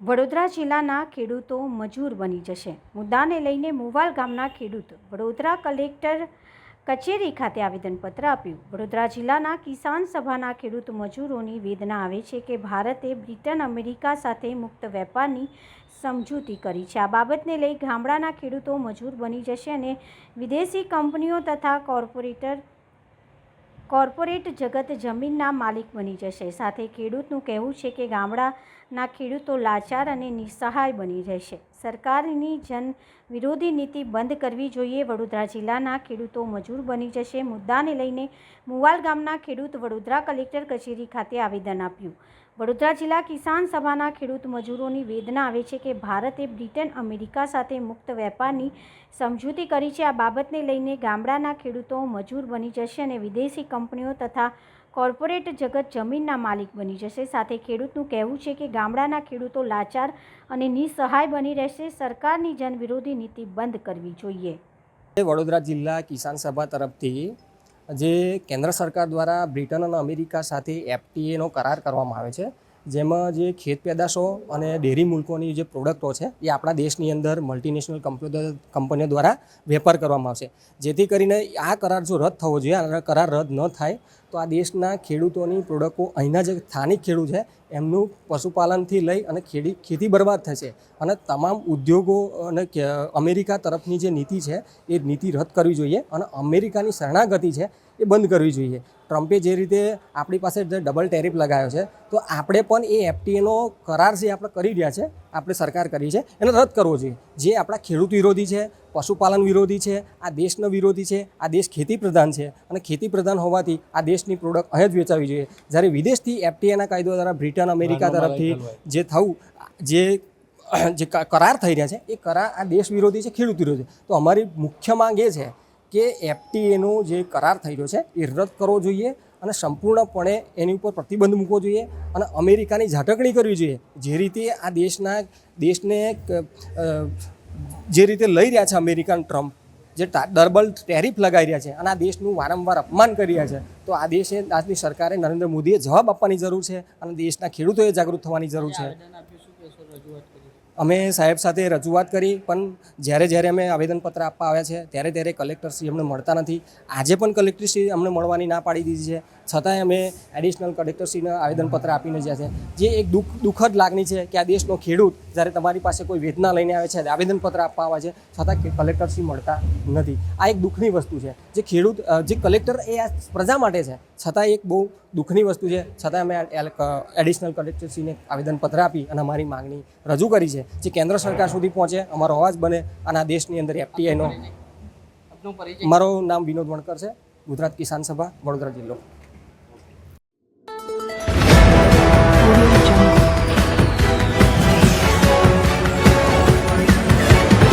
વડોદરા જિલ્લાના ખેડૂતો મજૂર બની જશે. મુદ્દાને લઈને મુવાલ ગામના ખેડૂત વડોદરા કલેક્ટર કચેરી ખાતે આવેદનપત્ર આપ્યું. વડોદરા જિલ્લાના કિસાન સભાના ખેડૂત મજૂરોની વેદના આવે છે કે ભારતે બ્રિટન અમેરિકા સાથે મુક્ત વેપારની સમજૂતી કરી છે. આ બાબતને લઈ ગામડાના ખેડૂતો મજૂર બની જશે અને વિદેશી કંપનીઓ તથા કોર્પોરેટર કોર્પોરેટ જગત જમીનના માલિક બની જશે. સાથે ખેડૂતનું કહેવું છે કે ગામડાના ખેડૂતો લાચાર અને નિસહાય બની રહેશે સરકારની જન વિરોધી નીતિ બંધ કરવી જોઈએ. વડોદરા જિલ્લાના ખેડૂતો મજૂર બની જશે. મુદ્દાને લઈને મુવાલ ગામના ખેડૂત વડોદરા કલેક્ટર કચેરી ખાતે આવેદન આપ્યું. વડોદરા જિલ્લા કિસાન સભાના ખેડૂત મજૂરોની વેદના આવે છે કે ભારતે બ્રિટન અમેરિકા સાથે મુક્ત વેપારની સમજૂતી કરી છે. આ બાબતને લઈને ગામડાના ખેડૂતો મજૂર બની જશે અને વિદેશી કંપનીઓ તથા કોર્પોરેટ જગત જમીનના માલિક બની જશે. સાથે ખેડૂતનું કહેવું છે કે ગામડાના ખેડૂતો લાચાર અને નિસહાય બની રહેશે. સરકારની જન વિરોધી નીતિ બંધ કરવી જોઈએ. વડોદરા જિલ્લા કિસાન સભા તરફથી જે કેન્દ્ર સરકાર દ્વારા બ્રિટન અને અમેરિકા સાથે એફટીએનો કરાર કરવામાં આવે છે. જેમાં જે ખેત પેદાશો અને ડેરી મુલકોની જે પ્રોડક્ટો છે, એ આપણા દેશની અંદર મલ્ટીનેશનલ કંપનીઓ કંપનીઓ દ્વારા વેપાર કરવામાં આવશે. જેથી કરીને આ કરાર જો રદ થવો જોઈએ, આ કરાર રદ ન થાય, તો આ દેશના ખેડૂતોની પ્રોડક્ટો અહીંના જે સ્થાનિક ખેડૂત છે, એમનું પશુપાલનથી લઈ અને ખેડી, ખેતી બરબાદ થશે અને તમામ ઉદ્યોગો અને અમેરિકા તરફની જે નીતિ છે, એ નીતિ રદ કરવી જોઈએ અને અમેરિકાની શરણાગતિ છે, એ બંધ કરવી જોઈએ. ટ્રમ્પે જે રીતે આપણી પાસે જે ડબલ ટેરિફ લગાવ્યો છે તો આપણે પણ એ એફટીએનો કરાર જે આપણે કરી રહ્યા છે આપણે સરકાર કરી છે એને રદ કરવો જોઈએ. જે આપણા ખેડૂત વિરોધી છે પશુપાલન વિરોધી છે આ દેશનો વિરોધી છે આ દેશ ખેતી પ્રધાન છે અને ખેતી પ્રધાન હોવાથી આ દેશની પ્રોડક્ટ અહીં જ વેચાવી જોઈએ. જ્યારે વિદેશથી એફટીએના કાયદો દ્વારા બ્રિટન અમેરિકા તરફથી જે થવું જે જે કરાર થઈ રહ્યા છે એ કરાર આ દેશ વિરોધી છે ખેડૂત વિરોધી તો અમારી મુખ્ય માંગ એ છે કે એફટીએનો જે કરાર થઈ રહ્યો છે, એ રદ કરવો જોઈએ અને સંપૂર્ણપણે એની ઉપર પ્રતિબંધ મૂકવો જોઈએ અને અમેરિકાની ઝાટકણી કરવી જોઈએ. જે રીતે આ દેશના, દેશને જે રીતે લઈ રહ્યા છે અમેરિકન ટ્રમ્પ, જે ડબલ ટેરિફ લગાવી રહ્યા છે અને આ દેશનું વારંવાર અપમાન કરી રહ્યા છે, તો આ દેશે, આજની સરકારે નરેન્દ્ર મોદીએ જવાબ આપવાની જરૂર છે અને દેશના ખેડૂતોએ જાગૃત થવાની જરૂર છે. અમે સાહેબ સાથે રજૂઆત કરી, પણ જ્યારે જ્યારે અમે આવેદનપત્ર આપવા આવ્યા છે, ત્યારે ત્યારે કલેક્ટરશ્રી અમને મળતા નથી. આજે પણ કલેક્ટરશ્રી અમને મળવાની ના પાડી દીધી છે. છતાંય અમે એડિશનલ કલેક્ટરશ્રીને આવેદનપત્ર આપીને જ્યાં છે જે એક દુઃખ દુઃખદ લાગણી છે કે આ દેશનો ખેડૂત જ્યારે તમારી પાસે કોઈ વેદના લઈને આવે છે આવેદનપત્ર આપવા આવે છે છતાં કલેક્ટરશ્રી મળતા નથી. આ એક દુઃખની વસ્તુ છે. જે ખેડૂત જે કલેક્ટર એ આ પ્રજા માટે છે છતાં એક બહુ દુઃખની વસ્તુ છે. છતાં અમે એડિશનલ કલેક્ટરશ્રીને આવેદનપત્ર આપી અને અમારી માંગણી રજૂ કરી છે જે કેન્દ્ર સરકાર સુધી પહોંચે અમારો અવાજ બને અને આ દેશની અંદર એફટીઆઈનો મારું નામ વિનોદ વણકર છે. ગુજરાત કિસાન સભા વડોદરા જિલ્લો.